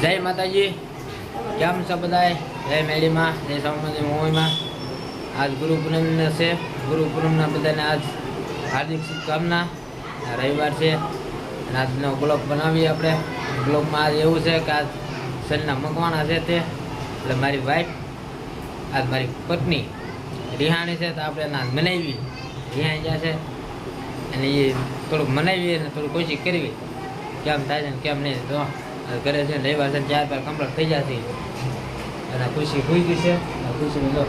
જય માતાજી. કેમ છો બધાય? જય મેળીમાં, જય સ્વામી મોહીમાં આજ ગુરુ પૂનમ છે. ગુરુ પૂનમના બધાને આજ હાર્દિક શુભકામના. રવિવાર છે. અને આજનો બ્લોગ બનાવીએ આપણે. બ્લોગમાં આજ એવું છે કે આજ સનના મકવાણા છે તે. એટલે મારી વાઈફ, આજ મારી પત્ની રિહાણી છે તો આપણે એના મનાવી રિહાણી જ્યાં છે અને એ થોડુંક મનાવીએ અને થોડુંક કોશિશ કરવી. કેમ થાય છે કેમ નહીં તો ઘરે છે રવિવાર છે ચાર પાર કમ્પ્લીટ થઈ જશે અને ખુશી હોઈ ગઈ છે. ખુશી જો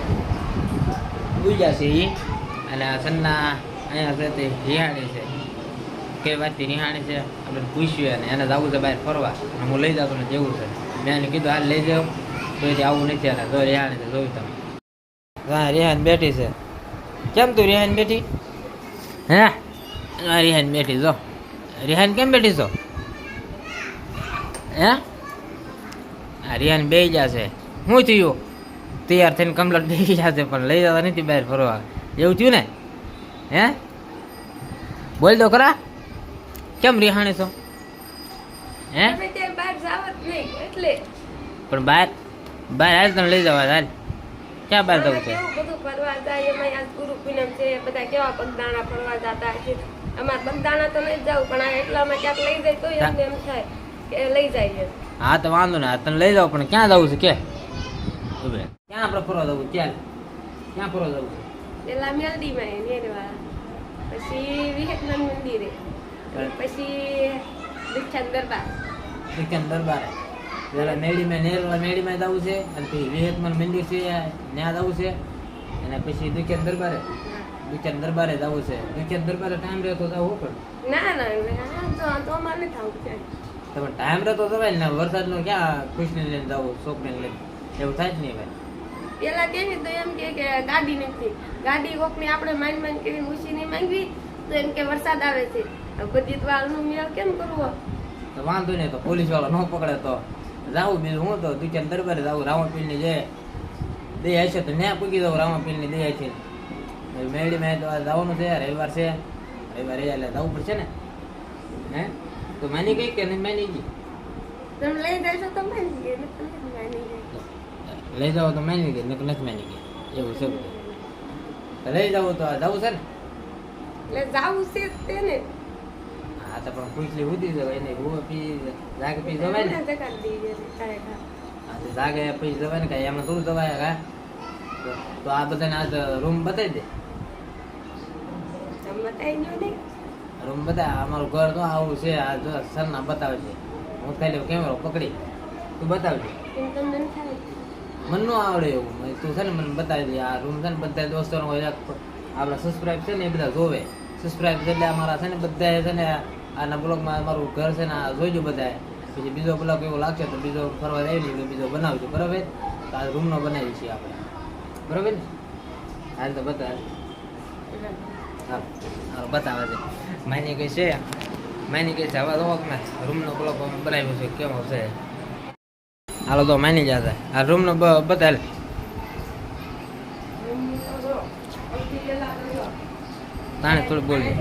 હોઈ જશે એ અને સન્ના અહીંયા છે તે રિહાણી છે. કઈ વાતથી રિહાણી છે. આપણે પૂછ્યું અને એને જવું છે બહાર ફરવા. અને હું લઈ જાઉં ને જેવું છે. મેં એને કીધું, હાલ લઈ જાઉં તો આવું નથી અને જો રિહાણી છે, જોયું તમે. હા રિહાન બેઠી છે. કેમ તું રિહાન બેઠી? હે? રિહાન બેઠી, જો. રિહાન કેમ બેઠી છો? હે? રિયાન બે જશે શું થયું? તૈયાર થઈને કમ્પ્લેટ બે જશે પણ લઈ જતા નથી બહાર ફરવા. એવું થયું ને? હે? બોલ દો ખરા. કેમ રિહાણે છો? હે? એટલે. પણ બહાર બહાર હાલ તને લઈ જવા હાલ. ક્યાં બહાર જવું છે? બધું ફરવા જાય એમાં આજ ગુરુ પૂનમ છે બધા કેવા પગદાણા ફરવા જતા છે. અમારે પગદાણા તો નહીં જવું પણ આ અમે ક્યાંક લઈ જાય તો એમ થાય. કે લઈ જાય હા તો વાંધો ને તને લઈ જાવ પણ ક્યાં જવું છે? કે? ક્યાં આપણે ફરવા જવું? ક્યાં? ક્યાં ફરવા જવું છે? પેલા મેલડીમાં નેરવાળા પછી વિવેકનંદ મંદિરે. પછી દીક્ષાન દરબાર. વિકેન દરબારે. પેલા મેળીમાં નેરલા મેળીમાં જવું છે અને પછી વિહેતમાં મંદિર છે ત્યાં જવું છે અને પછી દુકેન દરબારે. દુકેન દરબારે જવું છે. દુકેન દરબારે ટાઈમ રહેતો જવું પણ. ના ના તો તો અમારે નથી આવું છે તમે ટાઈમ રહેતો જવાય ને વરસાદનો ક્યાં કૃષ્ણ લઈને જવું છોકરીને લઈને? એવું થાય જ નહીં ભાઈ. પેલા કેવી તો એમ કે કે ગાડી નથી. ગાડી કોકની આપણે માઇન્ડ માઇન્ડ કરી ઉછી નહીં માંગવી તો એમ કે વરસાદ આવે છે. બધી તો વાળનું મેળ કેમ કરવો? તો વાંધો નહીં તો પોલીસ વાળો ન પકડે તો. જાવું બીજું હું તો દુકેન દરબારે જાવું રાવણપીરની જે દે હશે તો ન્યા પૂકી દઉં રાવણપીરની દે છે. મેળી મેં જવાનું છે રવિવાર છે. રવિવારે એટલે જવું પડશે ને? હે? તો માની ગઈ કે નહીં માની ગઈ તમે લઈ જશો તો માની ગઈ નકર નથી માની ગઈ લઈ જાઓ તો માની ગઈ નકર નથી માની ગઈ એવું છે બધું તો લઈ જાવું તો આ જવું છે ને એટલે જાવું છે જ તેને હા તો પણ પૂછલી ઉધી જવાય એને હું પી જાગે પી જવાય ને એના જગા દઈ દે ખરેખર. હા તો જાગે પી જવાય ને કાંઈ એમાં થોડું જવાય કા તો- તો આ બધાને આજ રૂમ બતાવી દે તમે બતાવી દો ને રૂમ બતા અમારું ઘર તો આવું છે આ જો સરના બતાવે છે. હું ખાલી કેમેરો પકડી તું બતાવજે. મને ન આવડે એવું. તું છે ને મને બતાવી દે આ રૂમ છે ને બધા દોસ્તોનો હોય આપણા સબસ્ક્રાઇબ છે ને એ બધા જોવે. સબસ્ક્રાઇબ એટલે અમારા છે ને બધા છે ને આના બ્લોગમાં અમારું ઘર છે ને આ જોઈજો બધા પછી બીજો બ્લોગ એવો લાગશે તો બીજો ફરવા જાય ને બીજો બનાવજો. બરાબર? તો આ રૂમનો બનાવી છીએ આપણે. બરાબર ને? હાલ તો બતાવે. હા બતાવે છે. માની કઈ છે. માની કઈ છે. હવે તો મેં રૂમનો નો અમે બનાવ્યો છે. કેવો છે? હાલો તો માની જતા આ રૂમનો બ- બતાવે તાણે થોડું બોલજો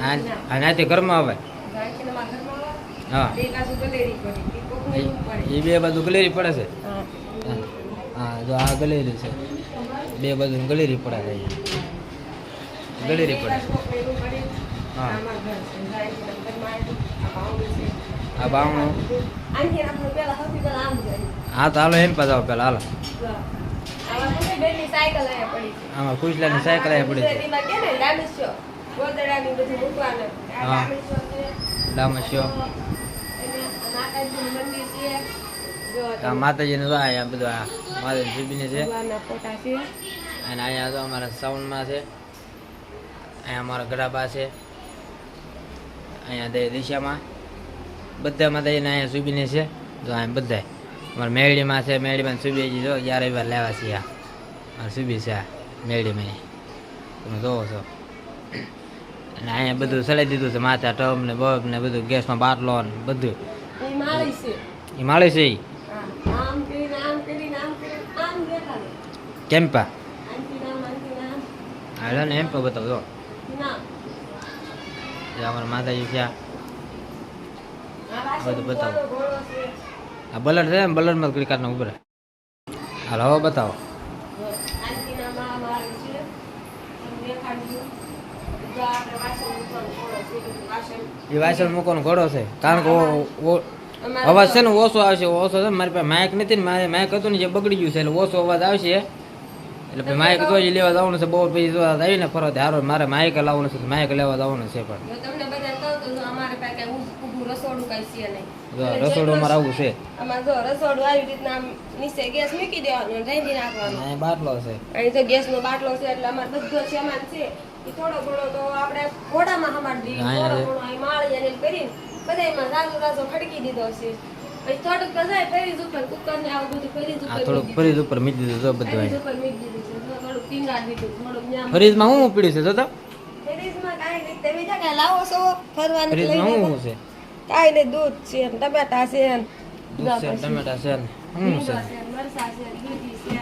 હા નાથી ઘરમાં આવે. હા. એ બે બાજુ ગલેરી પડે છે. હા. હા જો આ ગલેરી છે. બે બાજુ ગલેરી પડે છે. ગલેરી પડે. હા. આ બાવણું. હા તો હાલો એમ પાછા પેલા હાલો. આમાં કુશલાની સાયકલ અહીંયા પડી હા. ડામસ્યો આ માતાજીને જો અહીંયા બધું આ માતાજી છે. અને અહીંયા તો અમારા સાઉન્ડમાં છે. અહીંયા અમારા ગડાબા છે. અહીંયા દિશામાં. બધામાં દઈને અહીંયા સુબીને છે. જો અહીંયા બધા અમારે મેળીમાં છે મેળીમાં સુબીજી જો યાર વાર લેવા છીએ આ. સુબી છે આ મેળીમાં તમે જોવો છો. અને અહીંયા બધું સલાઈ દીધું છે માથા ટબ ને બબ ને બધું ગેસમાં બાટલો ને બધું. એ માળી છે. કેમ્પા હાલો ને એમ પણ બતાવો જો. ના એ અમારા માતાજી છે બધું બતાવો. આ બલર છે ને બલડમાં ઘડી કાઢના ઉપર હાલો, હવે બતાવો. એ વાસણ મૂકવાનો ઘોડો છે. કારણ કે અવાજ છે ને, ઓછો આવશે, ઓછો છે. મારી પાસે માયક નથી ને, મારે માયક હતું ને, જે બગડી ગયું છે, એટલે ઓછો અવાજ આવશે. એટલે માઇક તો લેવા જવાનું છે બહુ પછી આવીને ફરો હારો મારે માઇક લાવવાનું છે માઇક લેવા જવાનું છે પણ. તમને બધાને કહું તો અમારે પાસે ઊભું- ઊભું રસોડું કાંઈ છે નહીં. રસોડું અમારે આવું છે. આમાં જો રસોડું આવી રીતના નીચે ગેસ મૂકી દેવાનો અને નાખવાનો અહીં બાટલો છે. અહીં તો ગેસનો બાટલો છે એટલે અમારે બધો સામાન છે. એ થોડો ઘણો તો આપણે ઘોડામાં હમાડી દઈએ થોડો ઘણો અહીં માળી અને કરીને બધાયમાં રાજો રાજો ખડકી દીધો છે. પછી થોડુંક તો ફરી ઉપર કુકર ને આવું બધું ફરી ઉપર ઉપર મીઠી દીધું બધું ઉપર ફરીજમાં શું પીડ્યું છે? જો તો. ફરીજમાં કાંઈ નહીં. તમે જા કાંઈ લાવો છો ફરવાનું લઈ ફરીજમાં. શું છે? કાંઈ નહીં દૂધ છે ને ટમેટા છે ને. દૂધ છે પછી ટમેટા છે ને. શું છે? છે, છે, દૂધી છે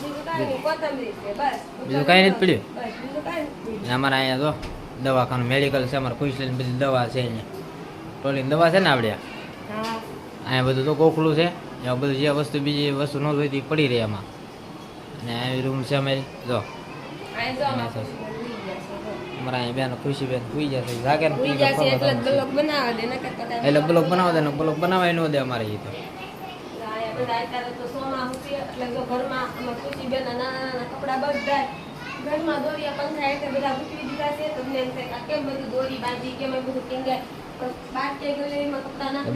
બીજું કાંઈ નહીં, કોથમરી છે, બસ. બીજું કાંઈ નથી પડ્યું? અમારે અહીંયા જો દવાખાનું મેડિકલ છે અમારે ખુશ લઈને બધી દવા છે અહીંયા. ટોલીની દવા છે ને આપણે? અહીંયા બધું તો ગોખલું છે. એમાં બધું જે વસ્તુ બીજી વસ્તુ ન હોય પડી રહી એમાં અને આવી રૂમ છે અમારી. જો. અહીં. અમારા અહીંયા બેન ખુશી બેન સુઈ જશે જાગે ને એટલે બ્લોક બનાવવા દે ને બ્લોક બનાવાય ન દે અમારે એ તો. એટલે ઘરમાં પંખા બધા મૂકી દીધા છે તમને એમ થાય કેમ બધું દોરી બાંધી કેમ બધું ટીંગાય?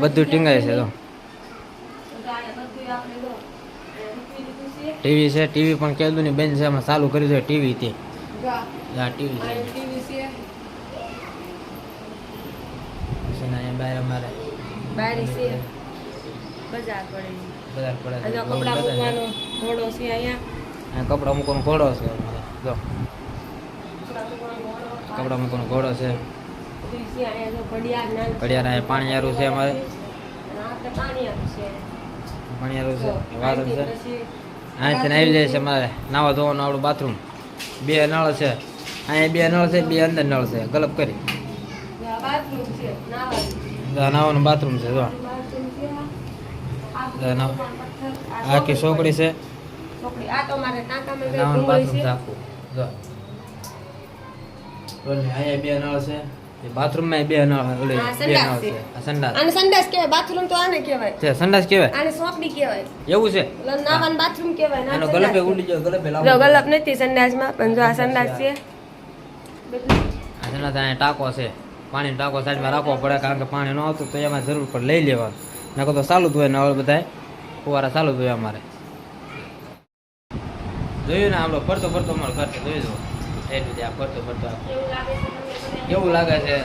બધું છે તો બધું આપણે ટીવી છે ટીવી પણ કહેલું ની બેન છે એમાં ચાલુ કરી દો ટીવી તે. ટીવી છે. પછી બહાર અમારે બારી છે. બજાર પડે. બજાર પડે છે. કપડાં. મૂકવાનો ઘોડો છે અહીંયા. અહીંયા મૂકવાનો ઘોડો છે અમારે. જો. કપડાં મૂકવાનો ઘોડો કપડાં મૂકવાનો ઘોડો છે. ઘડિયાળ અમારે. પાણી આરું છે. વાદળ છે. અહીંથી આવી જાય છે અમારે નાવા ધોવાનું આપણું બાથરૂમ બે નળ છે. અહીંયા બે નળ છે, બે અંદર નળ છે. ગલપ કરી. નાવાનું. બાથરૂમ છે, જો. આખી છોકરી છે. નાવાનું બાથરૂમ છે અહીંયા બે નળ છે. બાથરૂમમાં બે નળ ઓલી બે નળ છે. સંડાસ. અને સંડાસ કહેવાય બાથરૂમ તો આને કહેવાય. છે સંડાસ કહેવાય? આને સોંપડી કહેવાય. એવું છે? નાવાન બાથરૂમ કહેવાય ના આનો ગલપે. ઉડી જાય ગલપે લાવો. ગલપ નથી સંડાસમાં પણ જો આ સંડાસ છે. આ સંડાસ અહીંયા ટાંકો છે. પાણી ટાંકો સાઈડમાં રાખવો પડે કારણ કે પાણી ન આવતું તો એમાં જરૂર પડે લઈ લેવાનું. નકર તો ચાલુ ધોય નળ બધાય. ફુવારા ચાલુ ધોય અમારે. જોયું ને આપણો ફરતો ફરતો અમારો ઘર જોઈ દો એટલું ત્યાં ફરતો ફરતો. કેવું લાગે છે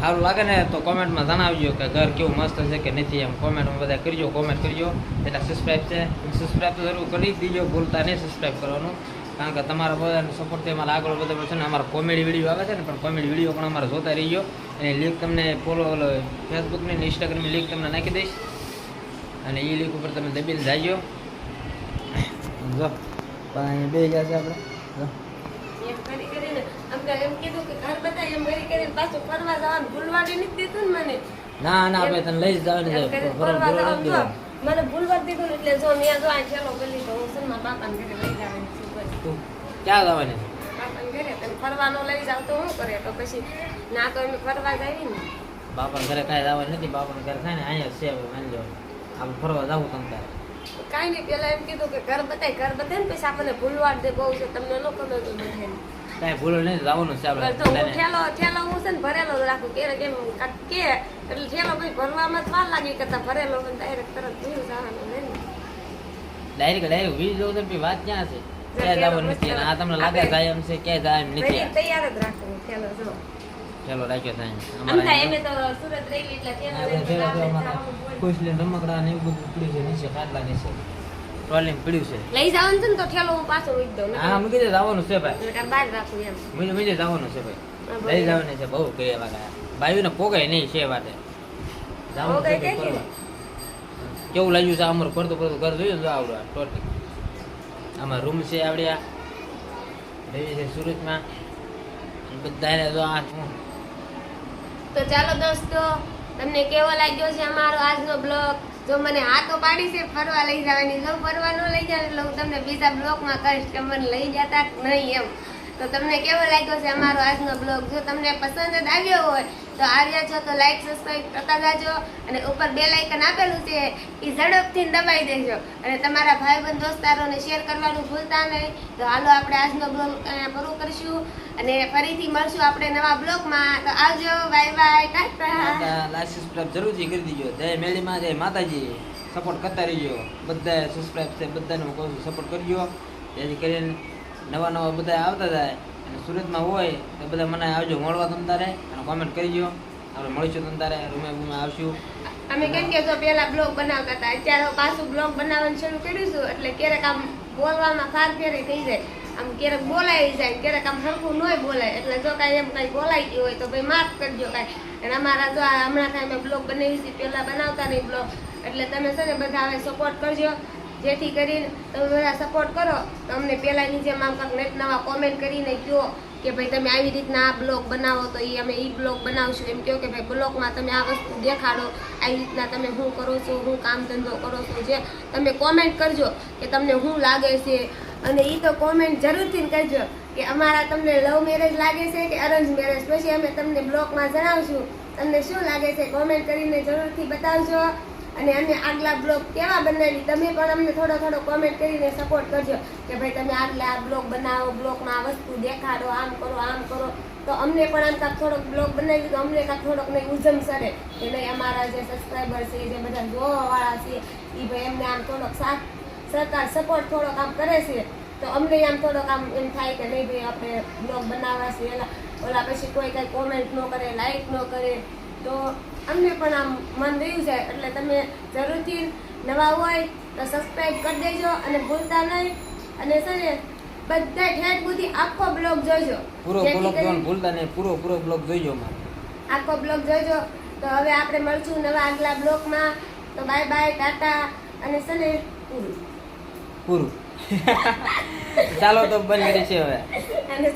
સારું લાગે ને તો કોમેન્ટમાં જણાવજો કે ઘર કેવું મસ્ત છે કે નથી એમ કોમેન્ટમાં બધા કરજો કોમેન્ટ કરજો. એટલે સબસ્ક્રાઈબ છે. સબસ્ક્રાઈબ તો જરૂર કરી દીજો ભૂલતા નહીં સબસ્ક્રાઈબ કરવાનું. કારણ કે તમારા બધાનો સપોર્ટથી અમારા આગળ બધા છે ને અમારા કોમેડી વીડિયો આવે છે ને પણ કોમેડી વીડિયો પણ અમારે જોતા રહીજો. અને લિંક તમને ફોલો ફેસબુકની ને ઇન્સ્ટાગ્રામની લિંક તમને નાખી દઈશ. અને એ લિંક ઉપર તમે દબીને જાજો. જો બે ગયા છે આપણે. કરીને એમ કીધું કે ઘર બધા એમ કરી કરીને પાછું ફરવા જવાનું. ભૂલવાડી નથી દીધું ને મને. ના ના ભાઈ તને લઈ જવાની એમ છે. કરીને ફરવા ફરવા ફરવા જવાનું. જો. મને ભૂલવા દીધું ને એટલે જો ત્યાં જો આ ચાલો ગલી તો હું સન્મા બાપાને ઘરે લઈ જવાની છું ક્યાં જવાની? બાપાને ઘરે તને ફરવાનો લઈ જાવ તો શું કરે? તો પછી ના તો એમ ફરવા જાય ને. બાપાને ઘરે કાંઈ જવાનું નથી. બાપાને ઘરે કાંઈ અહીંયા છે માની લો આપણે ફરવા જવું તમ તારે. કાંઈ નહીં પેલા એમ કીધું કે ઘર બતાય ઘર બતાય ને પછી આપણને ભૂલવાડ દે બહુ છે તમને ન ખબર તો બધાને કાંઈ ભૂલો નહીં જવાનું છે આપણે. તો હું ઠેલો ઠેલો હું છે ને ભરેલો રાખું કે કેમ કે એટલે ઠેલો પછી ભરવામાં જ વાર લાગી કરતા ભરેલો હોય ડાયરેક્ટ તરત ભૂલ જવાનું નહીં ડાયરેક્ટ ડાયરેક્ટ વીજ જવું તો વાત ક્યાં છે? ક્યાં જવાનું નથી આ તમને લાગે જાય એમ છે ક્યાં જાય એમ નથી. તૈયાર જ રાખવું ઠેલો જો. રાખ્યો થાય એમે તો સુરત એટલે ઠેલો. ખુશ લે રમકડા ને એવું બધું ઉપડી છે નીચે ખાટલા નીચે ટ્રોલિંગ પડ્યું છે. લઈ જવાનું છે ને તો ઠેલો હું પાછો મૂકી દઉં હા મૂકી દે જવાનું છે ભાઈ. નકર બહાર રાખું એમ. મૂકી બીજે જવાનું છે ભાઈ. લઈ જવાનું છે બહુ કર્યા વાગા બાયુને પોગાય નહીં છે વાતે. જવાનું છે કેવું લાગ્યું છે અમારું ફરતું ફરતું ઘર જોયું તો આવડું ટોટલ? આમાં રૂમ છે આવડ્યા. રહી છે સુરતમાં. બધાને જો આ તો ચાલો દોસ્તો તમને કેવો લાગ્યો છે અમારો આજનો બ્લોગ? જો મને આ તો પાડી છે, ફરવા લઈ જવાની. જો ફરવા ન લઈ જાય એટલે હું તમને બીજા બ્લોગમાં કહીશ કે લઈ જતા નહીં એમ. તો તમને કેવો લાગ્યો છે અમારો આજનો બ્લોગ? જો તમને પસંદ જ આવ્યો હોય, તો આવ્યા છો તો લાઈક સબસ્ક્રાઈબ કરતા જાજો અને ઉપર બે લાઇકન આપેલું છે એ ઝડપથી દબાઈ દેજો. અને તમારા ભાઈબંધ દોસ્તારોને શેર કરવાનું ભૂલતા નહીં. તો હાલો આપણે આજનો બ્લોગ પૂરો કરીશું. અને ફરીથી મળશું આપણે નવા બ્લોગમાં. તો આવજો bye bye ta-ta like subscribe જરૂરથી કરી દીજો. જય મેળીમાં જય માતાજી. સપોર્ટ કરતા રહીજો. બધાએ સબસ્ક્રાઇબ છે બધાને હું કહું છું સપોર્ટ કરજો. જેથી કરીને નવા નવા બધા આવતા જાય. અને સુરતમાં હોય તો બધા મને આવજો, મળવા તમ તારે. અને કોમેન્ટ કરજો. આપણે મળીશું તમ તારે. રૂમે રૂમે આવશું. અમે કેમ કે પેલા બ્લોગ બનાવતા હતા, અત્યારે પાછું બ્લોગ બનાવવાનું શરૂ કરીશું એટલે ક્યારેક આમ બોલવામાં ફેરી થઈ જાય. આમ ક્યારેક બોલાઈ જાય, ક્યારેક આમ હરખું નોય બોલાય. એટલે જો કાંઈ એમ કાંઈ બોલાઈ ગયું હોય તો ભાઈ માફ કરજો કાંઈ. અને અમારા જો હમણાં કાંઈ અમે બ્લોગ બનાવી હતી પહેલાં બનાવતા નહીં બ્લોગ. એટલે તમે છે ને બધા હવે સપોર્ટ કરજો. જેથી કરીને તમે બધા સપોર્ટ કરો. તો અમને પહેલાંની જેમ આમ કાંઈક નવા કોમેન્ટ કરીને કહો કે ભાઈ તમે આવી રીતના આ બ્લોગ બનાવો તો એ અમે એ બ્લોગ બનાવશું. એમ કહો કે ભાઈ બ્લોગમાં તમે આ વસ્તુ દેખાડો, આવી રીતના તમે હું કરો છો, હું કામ ધંધો કરો છો, જે તમે કોમેન્ટ કરજો કે તમને શું લાગે છે. અને એ તો કોમેન્ટ જરૂરથી કરજો કે અમારા તમને લવ મેરેજ લાગે છે કે અરેન્જ મેરેજ પછી અમે તમને બ્લોગમાં જણાવશું. તમને શું લાગે છે? કોમેન્ટ કરીને જરૂરથી બતાવજો. અને અમે આગલા બ્લોગ કેવા બનાવી, તમે પણ અમને થોડો થોડો કોમેન્ટ કરીને સપોર્ટ કરજો કે ભાઈ તમે આગલા બ્લોગ બનાવો, બ્લોગમાં આ વસ્તુ દેખાડો, આમ કરો આમ કરો. તો અમને પણ આમ કાંક થોડોક બ્લોગ બનાવી તો અમને કાંક થોડોક નહીં ઉજમ સરે. કે નહીં અમારા જે સબસ્ક્રાઈબર છે જે બધા જોવાવાળા છે એ ભાઈ એમને આમ થોડોક સાથ, સરકાર સપોર્ટ થોડોક આમ કરે છે. તો અમને આમ થોડોક આમ એમ થાય કે નહીં ભાઈ આપણે બ્લોગ બનાવવા છે, એલા ઓલા પછી કોઈ કાંઈ કોમેન્ટ ન કરે લાઈક ન કરે. તો અમને પણ આમ મન રહ્યું જાય એટલે તમે જરૂરથી નવા હોય તો સબસ્ક્રાઈબ કરી દેજો અને ભૂલતા નહીં. અને છે ને બધા ઠેઠ બુધી આખો બ્લોગ જોજો. પૂરો બ્લોગ જોવાનું ભૂલતા નહીં પૂરો પૂરો બ્લોગ જોઈજો આખો બ્લોગ જોજો. તો હવે આપણે મળશું નવા આગલા બ્લોગમાં. તો બાય બાય ટાટા અને છે ને પૂરું. પૂરું. ચાલો તો બંધ કરી છે હવે. અને